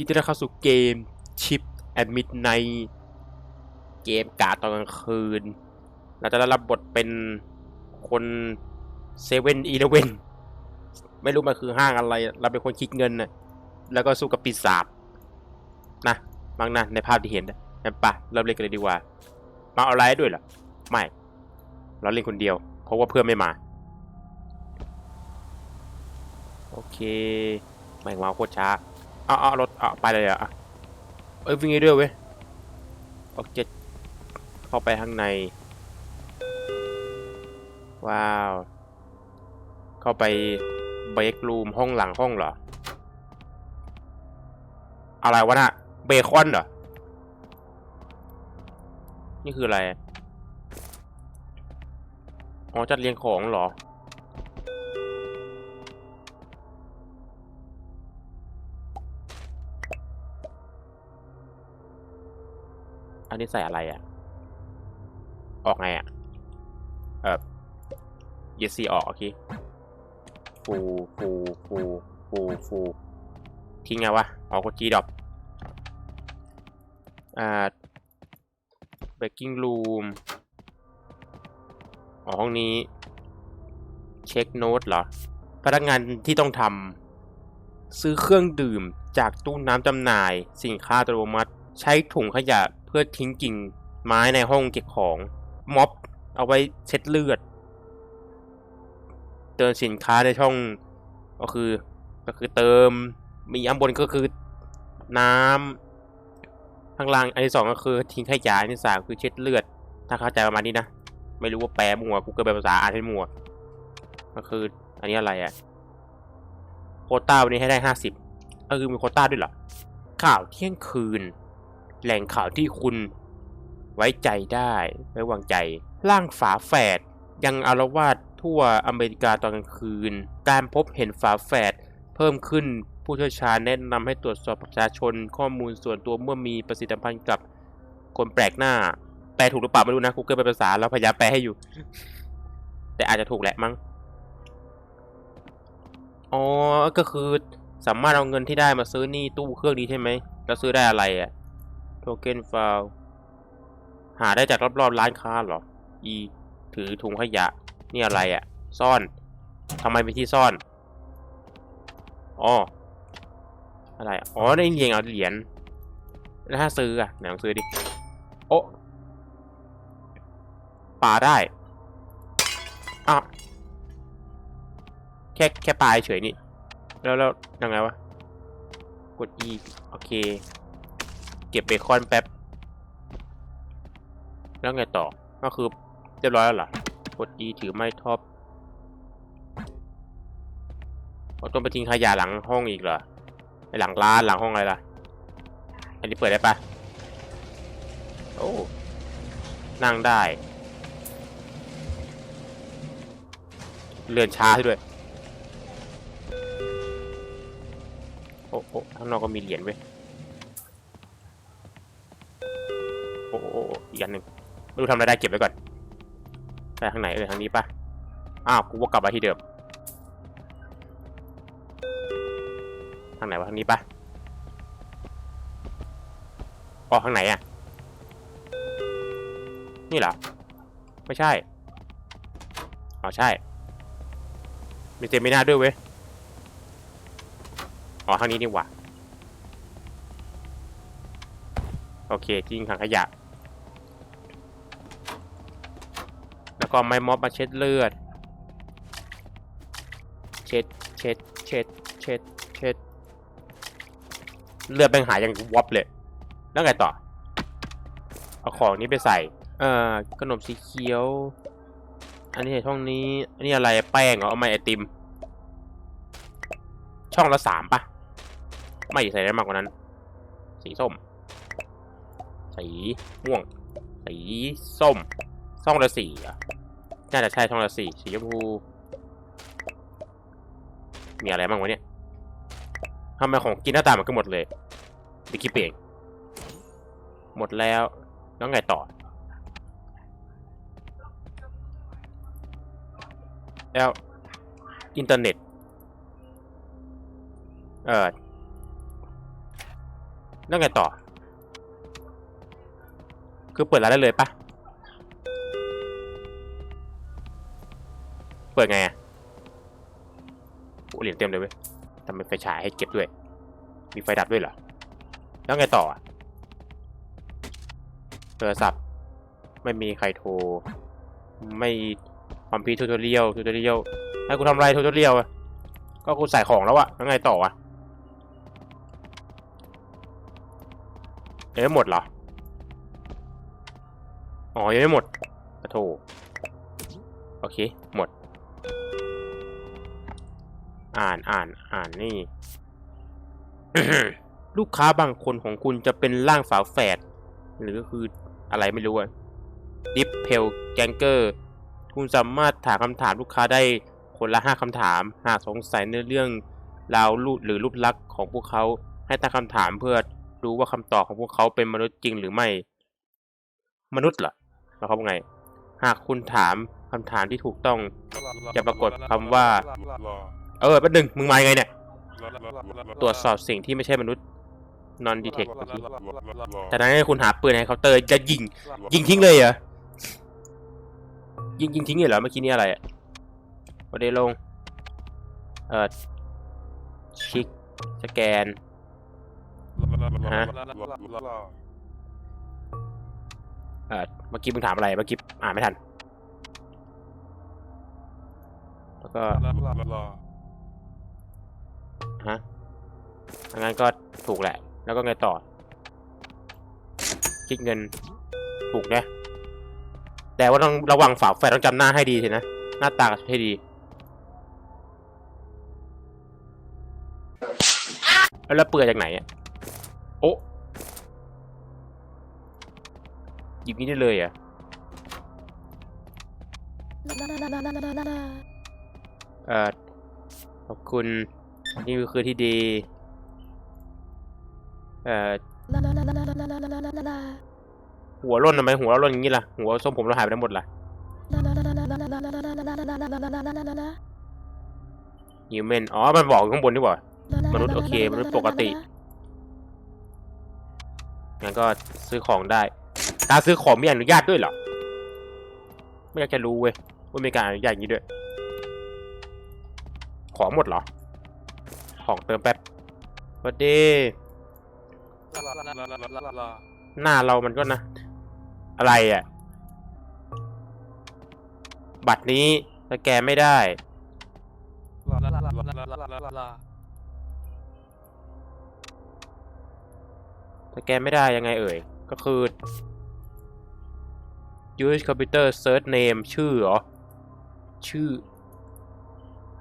ยินดีต้อนรับเข้าสู่เกมชิปแอดมิดในเกมกาตอนกลางคืน เราจะได้รับบทเป็นคนเซเว่นอีเลเว่นไม่รู้มันคือห้างอะไร เราเป็นคนคิดเงินนะแล้วก็สู้กับปีศาจนะบางนะในภาพที่เห็นนะงั้นปเริ่มเล่นกันเลยดีกว่า มาเอาไลน์ด้วยเหรอ ไม่ เราเล่นคนเดียว เพราะว่าเพื่อนไม่มา โอเค แม่งมาโคตรช้า เอาเอารถเอาไปเลยอะเอ้ยวิ่งให้ด้วยเว้ยโอเคเข้าไปข้างใน ว้าว เข้าไปเบรกรูมห้องหลังห้องเหรอ อะไรวะน่ะเบคอนเหรอ นี่คืออะไรอ๋อจัดเรียงของเหรอ อันนี้ใส่อะไรอะ่ะ ออกไงอะ่ะ เออเยสีออกโอเคฟูฟูฟูฟูฟูทิ้งไงวะออกกดจีดอกอ่าเบกกิ้งรูมอ๋อห้องนี้ เช็คโน้ตเหรอ พนักงานที่ต้องทำซื้อเครื่องดื่มจากตู้น้ำจำหน่าย สินค้าอัตโนมัติ ใช้ถุงขยะ เพื่อทิ้งกิ่งไม้ในห้องเก็บของ ม็อบเอาไว้เช็ดเลือด เติมสินค้าในช่องก็คือ ก็คือเติมมีอันบนก็คือน้ำข้างล่างอันที่สองก็คือทิ้งขยะอันที่สามคือเช็ดเลือด ถ้าเข้าใจประมาณนี้นะ ไม่รู้ว่าแปลมัวกูเกิลแปลภาษาอ่านให้มัว ก็คืออันนี้อะไรอะโคต้าวันนี้ให้ได้ห้าสิบก็คือมีโคต้าด้วยเหรอข่าวเที่ยงคืน แหล่งข่าวที่คุณไว้ใจได้ไว้วางใจ ร่างฝาแฝดยังอารวาสทั่วอเมริกาตอนกลางคืน การพบเห็นฝาแฝดเพิ่มขึ้นผู้เชี่ยวชาญแนะนำให้ตรวจสอบประชาชนข้อมูลส่วนตัวเมื่อมีประสิทธิพันธ์กับคนแปลกหน้า แปลถูกหรือเปล่าไม่รู้นะกูเกิลเป็นภาษาแล้วพยายามแปลให้อยู่ แต่อาจจะถูกแหละมั้งอ๋อก็คือสามารถเอาเงินที่ได้มาซื้อนี่ตู้เครื่องนี้ใช่ไหมแล้วซื้อได้อะไรอะ โทเค็นฟาวหาได้จากรอบๆร้านค้าหรอ อีถือถุงขยะ นี่อะไรอะซ่อนทำไมเป็นที่ซ่อนอ๋ออะไรอ๋อได้เหรียญเอาเหรียญแล้วถ้าซื้ออะไหนลองซื้อดิ โอ้ปาได้อะแค่แค่ปลายเฉยนี่ แล้วแล้วยังไงวะ กด E โอเค เก็บเบคอนแป๊บ แล้วไงต่อ ก็คือเรียบร้อยแล้วเหรอกด E ถือไม้ท็อปเราต้องไปทิ้งขยะหลังห้องอีกเหรอไปหลังร้านหลังห้องอะไรล่ะ อันนี้เปิดได้ปะโอ้ นั่งได้ เลื่อนช้าด้วย โอ้โอ้ข้างนอกก็มีเหรียญเว้ย โอ้โอีกอันหนึ่งไม่รู้ทำอะไรได้เก็บไว้ก่อนไปทางไหนเออทางนี้ปะอ้าวกูว่ากลับมาที่เดิมทางไหนวะทางนี้ปะออกทางไหนอะ นี่เหรอ ไม่ใช่อ๋อใช่ มีเจมินาด้วยเว้ย อ๋อทางนี้นี่หว่า โอเคทิ้งถังขยะ แล้วก็ไม้ม็อบมาเช็ดเลือด เช็ด เช็ด เช็ด เช็ด เช็ด เลือดแม่งหายอย่างวับเลย แล้วไงต่อ เอาของนี้ไปใส่ เอ่อ ขนมสีเขียว อันนี้ช่องนี้ อันนี้อะไร แป้งเหรอ เอามาไอติม ช่องละสามปะ ไม่ใส่ได้มากกว่านั้น สีส้ม สีม่วง สีส้มช่องละสี่อะ น่าจะใช่ช่องละสี่สีชมพู มีอะไรบ้างวะเนี่ยทำไมของกินหน้าตามันก็หมดเลยดิคิดเองหมดแล้ว แล้วไงต่อ แล้ว อินเทอร์เน็ต เออแล้วไงต่อ คือเปิดร้านได้เลยปะ ปิดไงอะโอ้เหรียญเต็มเลยเว้ยทำไมไฟฉายให้เก็บด้วย มีไฟดับด้วยเหรอ แล้วไงต่ออะโทรศัพท์ไม่มีใครโทร ไม่คอมพิวทูตอเรียลทูตอเรียลให้กูทำไรทูตอเรียลอะก็กูใส่ของแล้วอะแล้วไงต่ออะยังไม่หมดเหรอ อ๋อ ยังไม่หมดขอโทโอเค หมด อ่านอ่านอ่านนี่ ลูกค้าบางคนของคุณจะเป็นร่างฝาแฝดหรือก็คืออะไรไม่รู้อะดิฟเพลแกงเกอร์ คุณสามารถถามคำถามลูกค้าได้คนละห้าคำถาม หากสงสัยในเรื่องราวรูปหรือรูปลักษณ์ของพวกเขาให้ตั้งคำถามเพื่อรู้ว่าคำตอบของพวกเขาเป็นมนุษย์จริงหรือไม่ มนุษย์เหรอหมายควาว่าไง หากคุณถามคำถามที่ถูกต้องจะปรากฏคำว่า เออแป๊บหนึงมึงมายังไงเนี่ย ตรวจสอบสิ่งที่ไม่ใช่มนุษย์ non detect เมื่อกี้แต่นั้นให้คุณหาปืนในเคาน์เตอร์จะยิง ยิงทิ้งเลยเหรอ ยิงยิงทิ้งเลยเหรอเมื่อกี้นี่อะไรอะวันเดลง เอ่อชิกสแกน ฮะ เอ่อเมื่อกี้มึงถามอะไร เมื่อกี้อ่านไม่ทัน แล้วก็ ฮะงั้นก็ถูกแหละ แล้วก็ไงต่อ คิดเงิน ถูกนะ แต่ว่าต้องระวังฝาแฝดต้องจำหน้าให้ดีสินะ หน้าตาให้ดี แล้วเปลือยจากไหนอะ โอ้หยิบนี้ได้เลยอะเอ่อขอบคุณ นี่คือที่ดี เอ่อ หัวร่นทำไมหัวร่นอย่างนี้ล่ะ หัวทรงผมเราหายไปไหนหมดล่ะฮิวแมนอ๋อ มันบอกข้างบนนี่หว่ามนุษย์โอเค มนุษย์ปกติ งั้นก็ซื้อของได้การซื้อของมีอนุญาตด้วยเหรอ ไม่อยากจะรู้เว้ยว่ามีการอนุญาตอย่างนี้ด้วย ของหมดเหรอ ของเติมแป๊บสวัสดี หน้าเรามันก็นะ อะไรอะ่ะ บัตรนี้สแกนไม่ได้ สแกนไม่ได้ยังไงเอ่ย ก็คือ use computer search name ชื่อเหรอ ชื่อ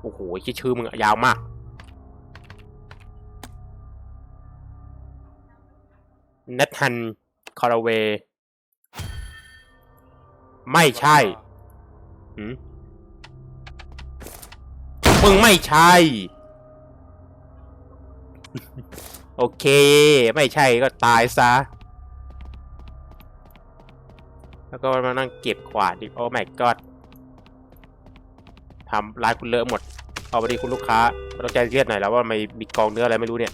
โอ้โหชื่อมึงอะยาวมาก นัทฮันคาราเว ไม่ใช่หืมมึงไม่ใช่ โอเค ไม่ใช่ก็ตายซะ แล้วก็มานั่งเก็บขวานดอีกโอ้ my god ทำร้านคุณเลอะหมด เอาไปดีคุณลูกค้าเราใจเครียดหน่อยแล้วว่าไม่มีกองเนื้ออะไรไม่รู้เนี่ย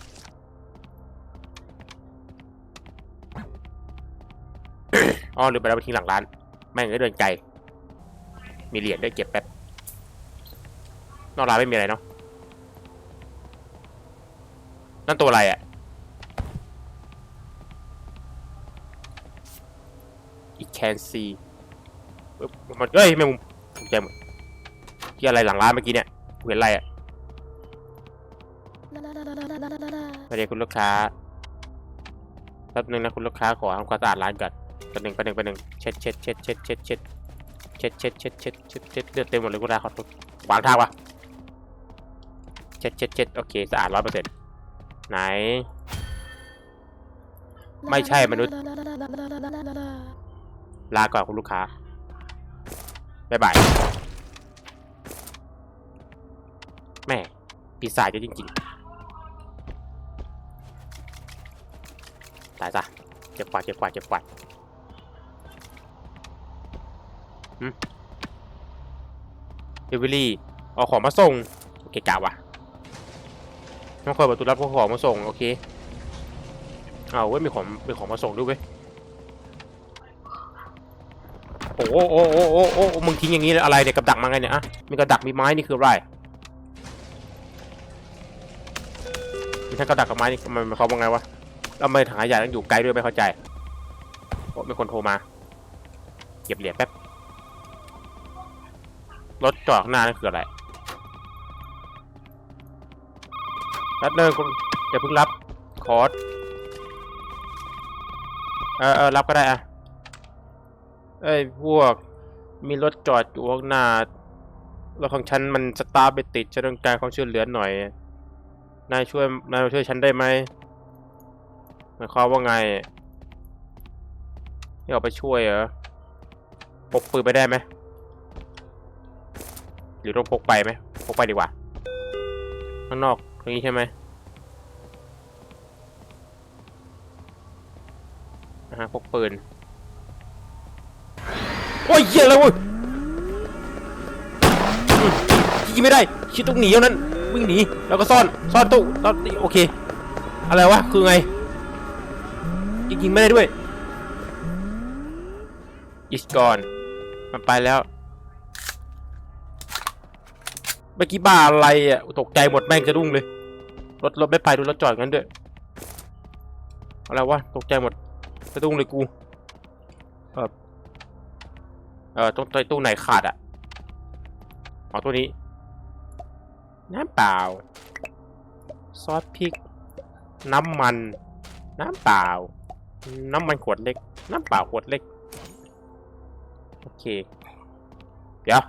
อ๋อลืมไปแล้วไปทิ้งหลังร้าน แม่งก็เดินไกล มีเหรียญด้วยเก็บแป๊บ นอกร้านไม่มีอะไรเนาะ นั่นตัวอะไรอะ่ะอีแคนซีมันเอ้ยแม่งมุมตกใจหมดที่อะไรหลังร้านเมื่อกี้เนี่ยเห็นอะไรอะ่ะสวัสดีคุณลูกค้าแป๊บนึงนะคุณลูกค้าขอทำความสะอาดร้านก่อน แป๊บนึงแป๊บนึงแป๊บนึงเช็ดเช็ดเช็ดเช็ดเช็ดเช็ดเช็ดเช็ดเช็ดเช็ดเช็ดเช็ดเลือดเต็มหมดเลยกูได้ขอโทษขวางทางวะเช็ดเช็ดเช็ดโอเคสะอาดร้อยเปอร์เซ็นต์ไหน ไม่ใช่มนุษย์ ลาก่อนคุณลูกค้าบ๊ายบายแม่ปีศาจเยอะจริงๆตายซะเก็บกวาดเก็บกวาดเก็บกวาดหืม เดวิลี่เอาของมาส่งโอเคกะวะต้องคอยประตูรับพวกของมาส่งโอเคเอาเว้ยมีของมีของมาส่งด้วยเว้ยโอ้โหโอ้โหโอ้โอ้มึงทิ้งอย่างนี้อะไรเนี่ยกับดักมาไงเนี่ยอะมีกับดักมีไม้นี่คืออะไรมีทั้งกับดักกับไม้นี่มันมายควาว่าไงวะแล้วทำไมถังขยะต้องอยู่ไกลด้วยไม่เข้าใจโอ้มีคนโทรมาเก็บเหรียญแป๊บ รถจอดข้างหน้านั่นคืออะไรแป๊บนึงคุณอย่าเพิ่งรับคอร์สเออเออรับก็ได้อะเอ้ยพวกมีรถจอดอยู่ข้างหน้ารถของฉันมันสตาร์ไปติดฉันต้องการความช่วยเหลือหน่อยนายช่วยนายมาช่วยฉันได้ไหมหมายความว่าไงนี่ออกไปช่วยเหรอพกปืนไปได้ไหม หรือต้องพกไปไหมพกไปดีกว่า ข้างนอกตรงนี้ใช่ไหมนะฮะพกปืน โอ้ยเหี้ยแล้วเว้ยยิงไม่ได้ชิดต้องหนีเท่านั้น วิ่งหนี แล้วก็ซ่อน ซ่อนตู้ตอนโอเค อะไรวะ คือไง ยิงยิงไม่ได้ด้วย is gone มันไปแล้ว เมื่อกี้บ้าอะไรอะตกใจหมดแม่งจะรุ่งเลย รถรถไม่ไปดูรถจอดงั้นด้วยอะไรวะตกใจหมดจะรุ่งเลยกูเออเออตรงตู้ไหนขาดอะเอ๋อตัวนี้น้ำเปล่า ซอสพริก น้ำมัน น้ำเปล่า น้ำมันขวดเล็ก น้ำเปล่าขวดเล็ก โอเค เดี๋ยว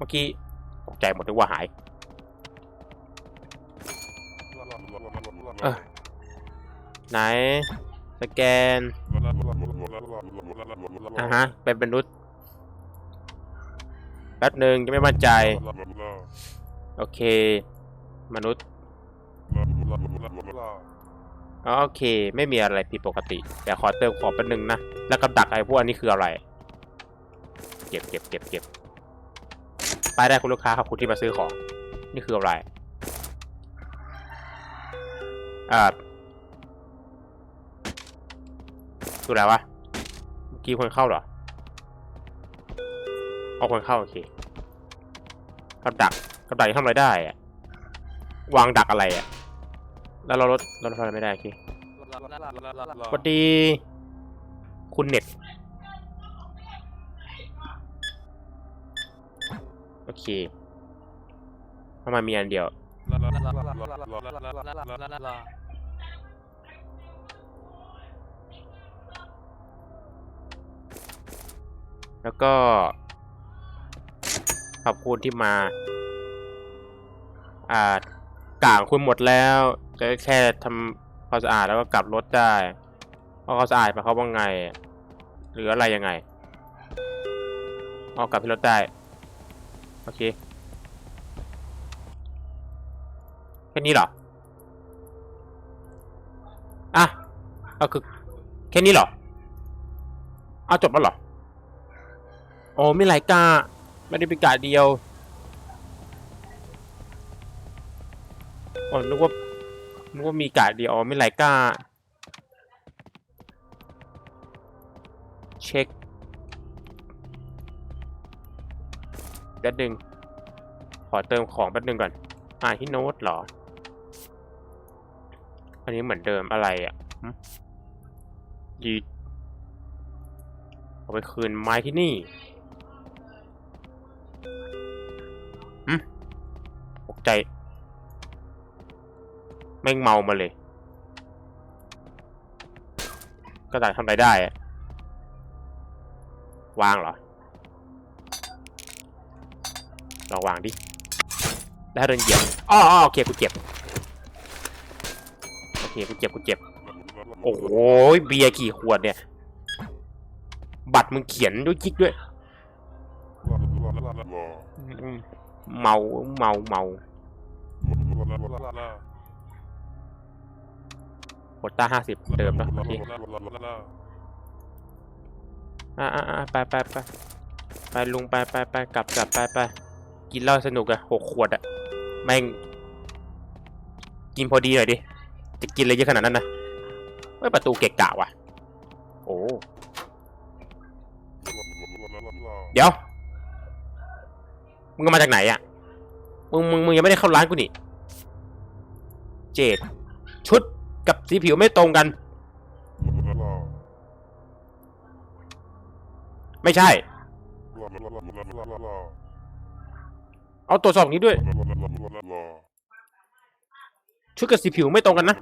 เมื่อกี้ตกใจหมดเลยว่าหายเออไหน สแกนอะฮะ เป็นมนุษย์แป๊บหนึ่งยังไม่มั่นใจ โอเค มนุษย์อ๋อโอเค ไม่มีอะไรผิดปกติ แต่ขอเติมของแป๊บหนึงนะ แล้วกับดักไอ้พวกอันนี้คืออะไร เก็บเก็บเก็บเก็บ ไปได้คุณลูกค้าครับคุณที่มาซื้อของ นี่คืออะไรอ่าคืออะไรวะเมื่อกี้คนเข้าเหรอเอาคนเข้าโอเคกับดักกับดักยังทำอะไรได้อะวางดักอะไรอะแล้วเราลดเราลดอะไรไม่ได้โอเคสวัสดี คุณเน็ต โอเคทำไมมีอันเดียว แล้วก็ ขอบคุณที่มา อ่ากางคุณหมดแล้วก็แค่ทำความสะอาดแล้วก็กลับรถได้เพราะเขามสะอาดไปเขาว่าไง หรืออะไรยังไงเอากลับที่รถได้ เคแค่นี้เหรอ อะก็คือแค่นี้เหรอ เอาจบแล้วเหรอ โอ้ไม่หลายกาไม่ได้เป็นกาเดียวอ๋อนึกว่านึกว่ามีกาเดียวไม่หลายกาเช็ค แป๊บนึง ขอเติมของแป๊บนึงก่อน อ่านที่โน้ตเหรอ อันนี้เหมือนเดิมอะไรอะยีเอาไปคืนไม้ที่นี่ตกใจ แม่งเมามาเลย ก็ต่างทำอะไรได้ วางเหรอ ลองวางดิ แล้วเดินเหยียบอ๋อโอเคกูเจ็บ โอเคกูเจ็บกูเจ็บ โอ้โหเบียร์กี่ขวดเนี่ย บัตรมึงเขียนด้วยจิกด้วย เมาเมาเมาโควต้าห้าสิบเดิมนะโอเคอ่าอ่าไปไปไปไปลุงไปไปไปกลับกลับไปไป กินเหล้าสนุกอะหกขวดอะแม่งกินพอดีหน่อยดิ จะกินอะไรเยอะขนาดนั้นนะเฮ้ยประตูเกะกะว่ะ โอ้ เดี๋ยว มึงมาจากไหนอะมึงมึงมึงยังไม่ได้เข้าร้านกูนี่ เจดชุดกับสีผิวไม่ตรงกัน ไม่ใช่ เอาตรวจสอบอย่างนี้ด้วย ชุดกับสีผิวไม่ตรงกันนะ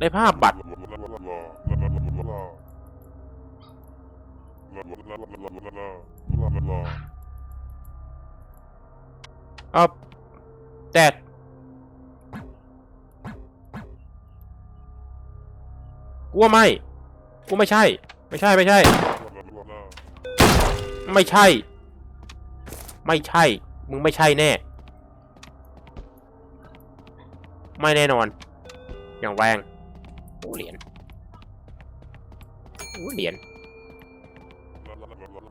ในภาพบัตร เออแต่กูว่าไม่กูไม่ใช่ ไม่ใช่ ไม่ใช่ ไม่ใช่ ไม่ใช่ มึงไม่ใช่แน่ ไม่แน่นอน อย่างแรงโอ้เหรียญโอ้เหรียญ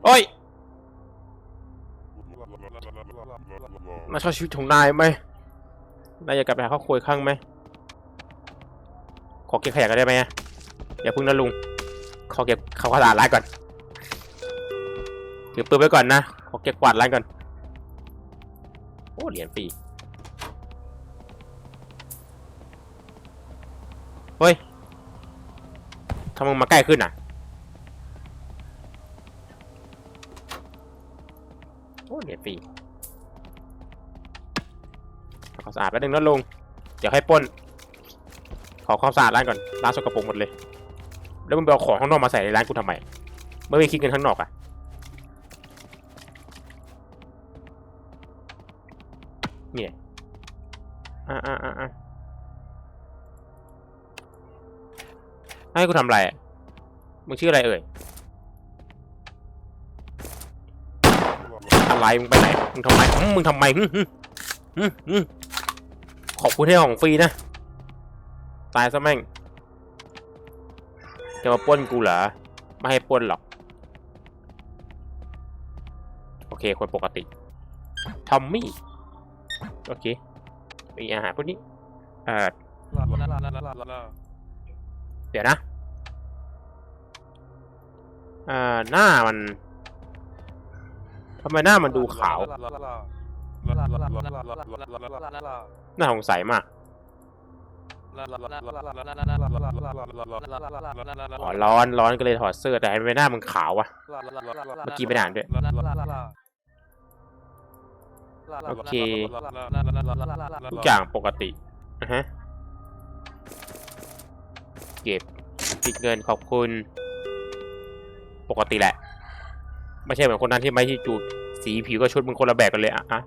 โอ้ยมาชอบชีวิตของนายไหมนายอยากกลับไปหาครอบครัวอีกครั้งไหม ขอเก็บขยะกันได้ไหมอย่าพึ่งนะลุง ขอเก็บเขาขวาดร้านก่อน ถือปืนไว้ก่อนนะขอเก็บกวาดร้านก่อน โอ้เหรียญฟรีเฮ้ยทำไมมึงมาใกล้ขึ้นอะ โอ้เหรียญฟรีทำความสะอาดแป๊บนึงนะลุงเดี๋ยวให้ป้น ขอความสะอาดร้านก่อนร้านสกปรกหมดเลย แล้วมึงไปเอาของข้างนอกมาใส่ในร้านกูทำไมเมื่อไม่คิดเงินข้างนอกอะ นี่ไงอ่าอ่าอ่าอ่าให้กูทำอะไรมึงชื่ออะไรเอ่ย อะไรมึงไปไหน มึงทำไม มึงทำไมหึหึหึหึขอบคุณให้ของฟรีนะ ตายซะแม่ง จะมาป้นกูเหรอ ไม่ให้ป้นหรอก โอเค คนปกติ ทอมมี่ โอเค มีอาหารพวกนี้เอ่อเดี๋ยวนะอ่าหน้ามันทำไมหน้ามันดูขาว น่าสงสัยมากอ๋อร้อนร้อนก็เลยถอดเสื้อแต่ทำไมหน้ามึงขาววะ เมื่อกี้ไม่อ่านด้วย โอเค ทุกอย่างปกติอะฮะ เก็บปิดเงินขอบคุณ ปกติแหละ ไม่ใช่เหมือนคนนั้นที่ไม่ที่จูดสีผิวก็ชุดมึงคนละแบบกันเลยอะอะ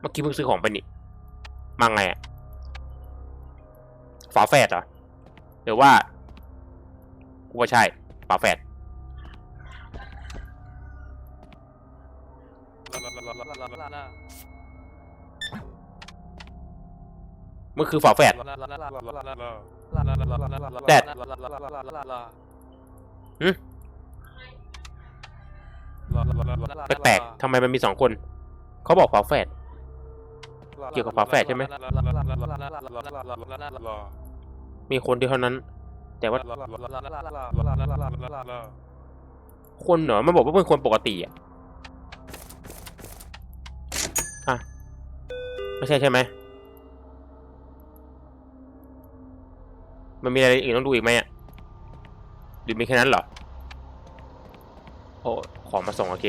เมื่อกี้เพิ่งซื้อของไปนี่มาไงอะฝาแฝดเหรอหรือว่ากูว่าใช่ฝาแฝด มันคือฝาแฝดแดดแปลกๆทำไมมันมีสองคน เขาบอกฝาแฝดเกี่ยวกับฝาแฝดใช่ไหม มีคนเดียวเท่านั้น แต่ว่า คนเหรอมันบอกว่าเป็นคนปกติอะอะ ไม่ใช่ใช่ไหมมันมีอะไรอื่นต้องดูอีกไหมอะหรือมีแค่นั้นเหรอ โอ้ ของมาส่งโอเค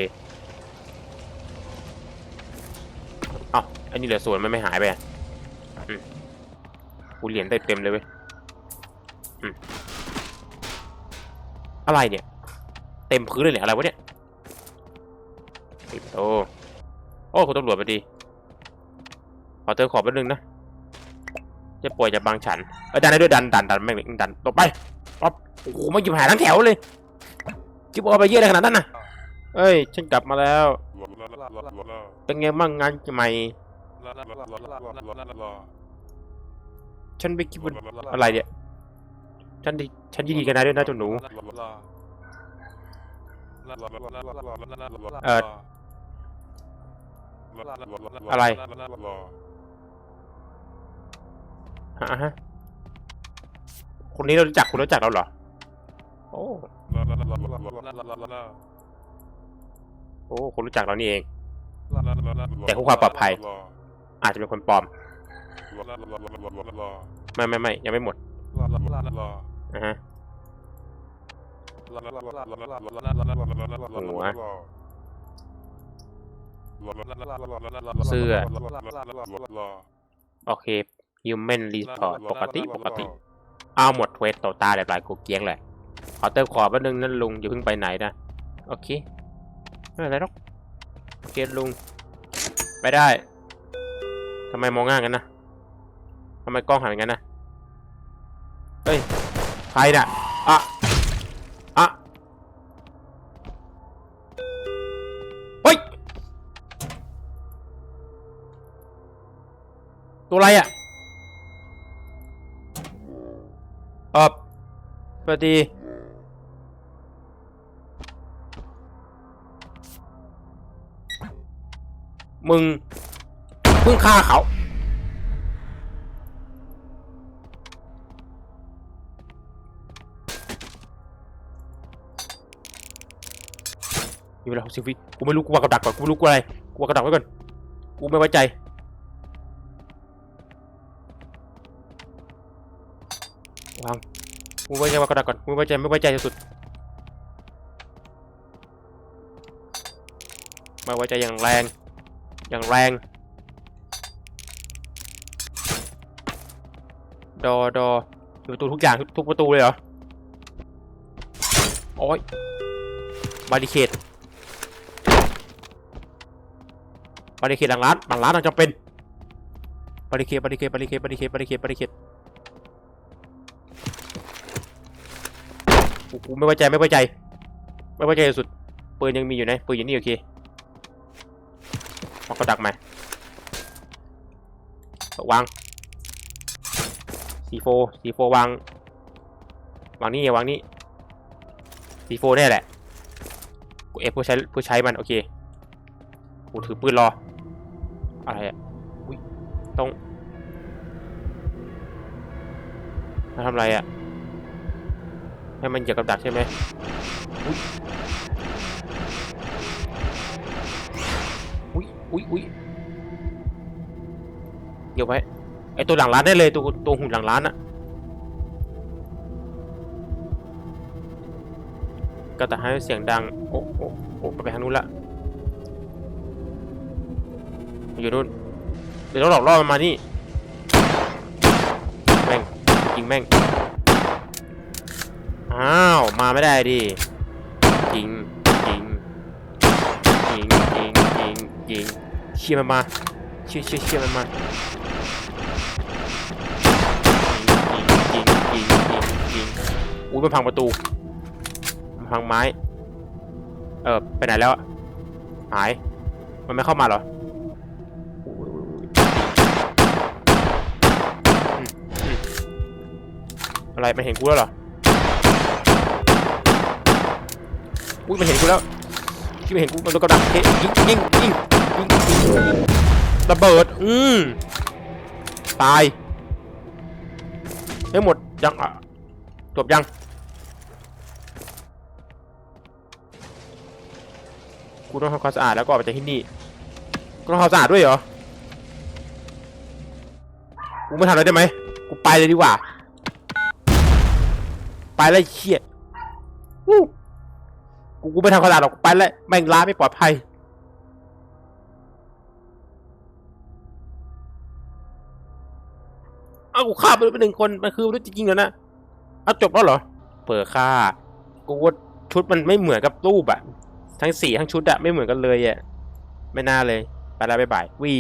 เอ้าอันนี้เหลือส่วนมันไม่หายไปอะอืมกูเหรียญเต็มเลยเว้ยอะไรเนี่ย เต็มพื้นเลยเนี่ยอะไรวะเนี่ยปิดโตโอ้คุณตำรวจมาดี ขอเติมขอแป๊บนึงนะจะป่วยจะบางฉันเออดันได้ด้วยดันดันดันแม่งดันตบไปป๊อปโอ้โหมาหยิบหายทั้งแถวเลยจิบเอาไปเยอะเลยขนาดนั้นนะเอ้ยฉันกลับมาแล้ว เป็นไงบ้างงานใหม่ฉันไปคิดว่าอะไรเนี่ยฉันดีฉันยินดีกันนายด้วยนะเจ้าหนูเอ่ออะไร ฮะฮะคนนี้เรารู้จักคุณรู้จักเราเหรอ โอ้ โอ้คนรู้จักเรานี่เอง แต่เพื่อความปลอดภัย อาจจะเป็นคนปลอม ไม่ไม่ไม่ยังไม่หมดอ่าฮะโอเค human report ปกติปกติ เอาหมดเควสต่อตาเรียบร้อยกูเกลี้ยงเลยขอเติมขอแป๊บนึงนั่นลุงอย่าเพิ่งไปไหนนะ โอเค ไม่เป็นไรหรอกโอเคลุง ไปได้ทำไมมองง่ายกันนะทำไมกล้องหันอย่างนั้นนะเฮ้ยใครน่ะอะอะเฮ้ยตัวอะไรอะ สวัสดีมึงเพิ่งฆ่าเขามีเวลาหกสิบวิกูไม่รู้กูวางกับดักก่อน กูไม่รู้กูอะไร กูวางกับดักไว้ก่อน กูไม่ไว้ใจ วาง กูไว้ใจวากับดักก่อนกูไม่ไว้ใจไม่ไว้ใจสุดม่ไว้ใจอย่างแรง อย่างแรง ดอ ดออยู่ประตูทุกอย่างทุกทุกประตูเลยเหรอ โอ้ยบาริเคดบาริเคดหลังร้านหลังร้านต้องจำเป็นบาริเคดบาริเคดบาริเคดบาริเคดบาริเคดบาริเคด กูไม่ไว้ใจไม่ไว้ใจ ไม่ไว้ใจสุดปืนยังมีอยู่นะปืนอยู่นี่โอเควางกระดักมาวางซีโฟซีโฟวางวางนี่วางนี่ซีโฟแน่แหละกูเอฟเพื่อใช้เพื่อใช้มันโอเคกูถือปืนรออะไรอะอุ้ยต้องมาทำอะไรอะ ให้มันเกี่ยวกับดักใช่ไหมอุ้ยอุ้ยอุ้ยเดี๋ยวไว้ไอตัวหลังร้านได้เลยตัวตัวหุ่นหลังร้านอะก็แต่ให้เสียงดัง โอ้โอ้โอ้ไปทางนู้นละอยู่นู้นเดี๋ยวต้องหลอกล่อมันมานี่แม่งยิงแม่ง อ้าว มาไม่ได้ดิยิงยิงยิงยิงยิงยิงเชี่ยมันมาเชี่ยเชี่ยเชี่ยมันมายิงยิงยิงยิงยิงอุ้ยมันพังประตูมันพังไม้เออไปไหนแล้วหายมันไม่เข้ามาเหรอโอ้ยอุ๊ยอืมอืมอะไรมันเห็นกูแล้วเหรอ อุ้ยมันเห็นกูแล้วที่มันเห็นกูมันโดนกระดักเฮ้ยยิงยิงยิงยิงยิงระเบิดอืมตายได้หมดยังอะจบยังกูต้องทำความสะอาดแล้วก็ออกไปจากที่นี่กูต้องทำความสะอาดด้วยเหรอกูไม่ทำอะไรได้ไหมกูไปเลยดีกว่า ไปเลยเชี่ยวู้ กูกูไม่ทำความสะอาดหรอกไปเลยแม่งร้านไม่ปลอดภัยเอากูฆ่าไปไปหนึ่งคนมันคือมนุษย์จริงๆแล้วนะเอาจบแล้วเหรอเปิดฆ่ากูว่าชุดมันไม่เหมือนกับรูปอะทั้งสีทั้งชุดอะไม่เหมือนกันเลยอะไม่น่าเลยไปแล้วบ๊ายบายวี